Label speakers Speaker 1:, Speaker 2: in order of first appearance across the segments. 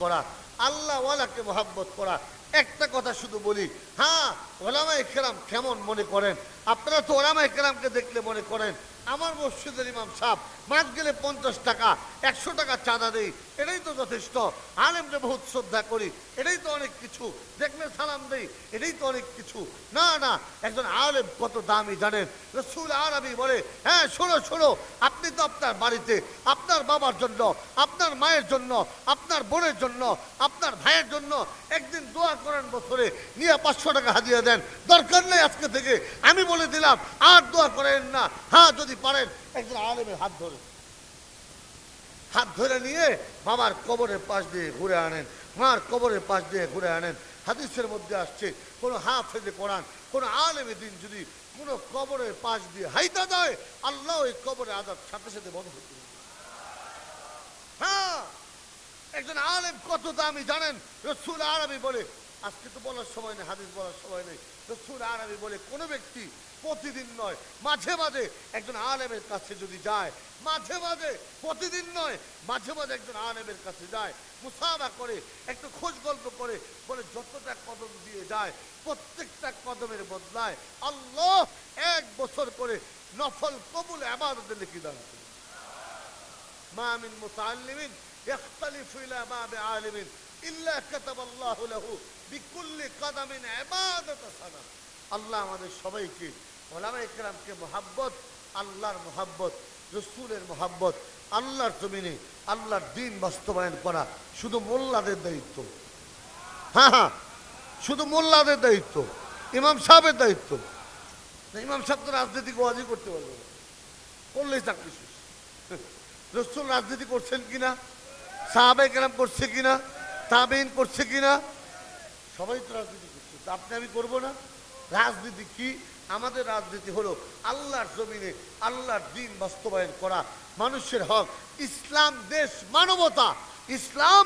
Speaker 1: করা আল্লাহ ওয়ালাকে মোহাব্বত করা। একটা কথা শুধু বলি হ্যাঁ ওলামা ইকরাম কেমন মনে করেন? আপনারা তো ওলামা ইকরামকে দেখলে মনে করেন, আমার মসজিদের ইমাম সাহেব মাস গেলে পঞ্চাশ টাকা, একশো টাকা চাঁদা দেই, এটাই তো যথেষ্ট। আলেমকে বহুত শ্রদ্ধা করি, এটাই তো অনেক কিছু। দেখলে সালাম দেই, এটাই তো অনেক কিছু। না না, একজন আলেম কত দামি জানেন? রসুল আরবি বলে হ্যাঁ শোনো শোনো, আপনি তো আপনার বাড়িতে, আপনার বাবার জন্য, আপনার মায়ের জন্য, আপনার বোনের জন্য আপনার ভাইয়ের জন্য একদিন দোয়া করেন বছরে। নিয়ে পাঁচশো টাকা হাজিয়ে দেন। দরকার নেই আজকে থেকে। আমি বলে দিলাম, আর দোয়া করেন না। হ্যাঁ যদি পারেন, একজন আলেমের হাত ধরে। হাত ধরে নিয়ে বাবার কবরের পাশ দিয়ে ঘুরে আনেন। মার কবরের পাশ দিয়ে ঘুরে আনেন। হাদিসের মধ্যে আসছে, কোনো হাফেজে কোরআন, কোনো আলেমে দিন যদি কোনো কবরের পাশ দিয়ে হাইতা দেয় আল্লাহ ওই কবরের আজাদ সাথে সাথে বন্ধ। হ্যাঁ একজন আলেম কত দামি, জানেন? রসুল আরবি বলে, আজকে তো বলার সময় নেই, হাদিস বলার সময় নেই। রসুল আরবি বলে, কোনো ব্যক্তি প্রতিদিন নয়, মাঝে মাঝে একজন আলেমের কাছে যদি যায়, মাঝে মাঝে, প্রতিদিন নয়, মাঝে মাঝে একজন আলেমের কাছে যায় মুসাবা করে, একটু খোঁজ গল্প করে, বলে যতটা কদম দিয়ে যায়, প্রত্যেকটা কদমের বদলায় আল্লাহ এক বছর করে নফল কবুল আবার লিখে দাঁড়াতে মা আমিন মুতাল্লিমিন يختلف إلى ما بعالم إلا كتب الله له بكل قدم عبادة سنة আল্লাহ আমাদের সবাইকে ওলামা ইকরামকে মোহাব্বত আল্লাহর মোহাব্বত রসুলের মোহাব্বত আল্লাহর জমিনে আল্লাহর দিন বাস্তবায়ন করা শুধু মোল্লাদের দায়িত্ব হ্যাঁ হ্যাঁ শুধু মোল্লাদের দায়িত্ব ইমাম সাহেবের দায়িত্ব না, ইমাম সাহেব তো রাজনীতি ওয়াজি করতে পারবে না করলেই চাকরি শেষ রসুল রাজনীতি করছেন কিনা সাহাবে কেরাম করছে কিনা তাবেইন করছে কিনা, সবাই তো রাজনীতি করছে। আপনি, আমি করব না? রাজনীতি কি? আমাদের রাজনীতি হলো আল্লাহর জমিনে আল্লাহর দিন বাস্তবায়ন করা, মানুষের হক, ইসলাম দেশ মানবতা, ইসলাম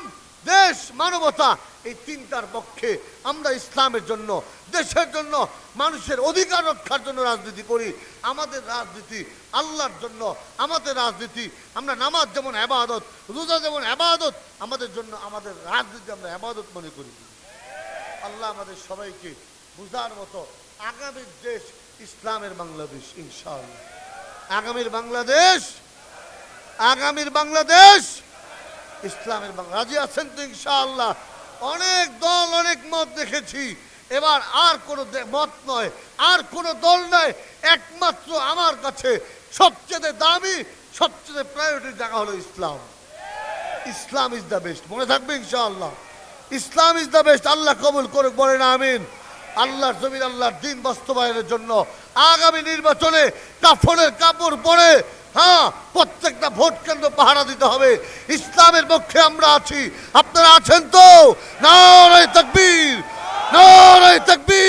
Speaker 1: দেশ মানবতা এই তিনটার পক্ষে আমরা ইসলামের জন্য, দেশের জন্য, মানুষের অধিকার রক্ষার জন্য রাজনীতি করি। আমাদের রাজনীতি আল্লাহর জন্য, আমাদের রাজনীতি, আমরা নামাজ যেমন আবাদত, রোজা যেমন আবাদত, আমাদের জন্য, আমাদের রাজনীতি আমরা আবাদত মনে করি। আল্লাহ আমাদের সবাইকে বুঝার মতো আগামীর দেশ ইসলামের বাংলাদেশ, ইনশাআল্লাহ। আগামীর বাংলাদেশ আগামীর বাংলাদেশ ইসলামের রাজি আছেন তো ইনশাআল্লাহ? অনেক দল, অনেক মত দেখেছি। এবার আর কোনো মত নয়, আর কোনো দল নয়। একমাত্র আমার কাছে সবচেয়ে দামি, সবচেয়ে প্রায়োরিটি জায়গা হলো ইসলাম। ইসলাম ইজ দ্য বেস্ট মনে থাকবে ইনশাআল্লাহ? ইসলাম ইজ দ্য বেস্ট আল্লাহ কবুল করে বলেন আমিন। আল্লাহর জমিন, আল্লাহর দিন বাস্তবায়নের জন্য আগামী নির্বাচনে কাফনের কাপড় পরে হ্যাঁ প্রত্যেকটা ভোট কেন্দ্র পাহারা দিতে হবে। ইসলামের পক্ষে আমরা আছি। আপনারা আছেন তো? নারায় তকবীর! নারায় তকবীর!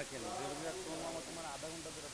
Speaker 2: থাকেন যেরকম তোমার আধা ঘণ্টা ধরে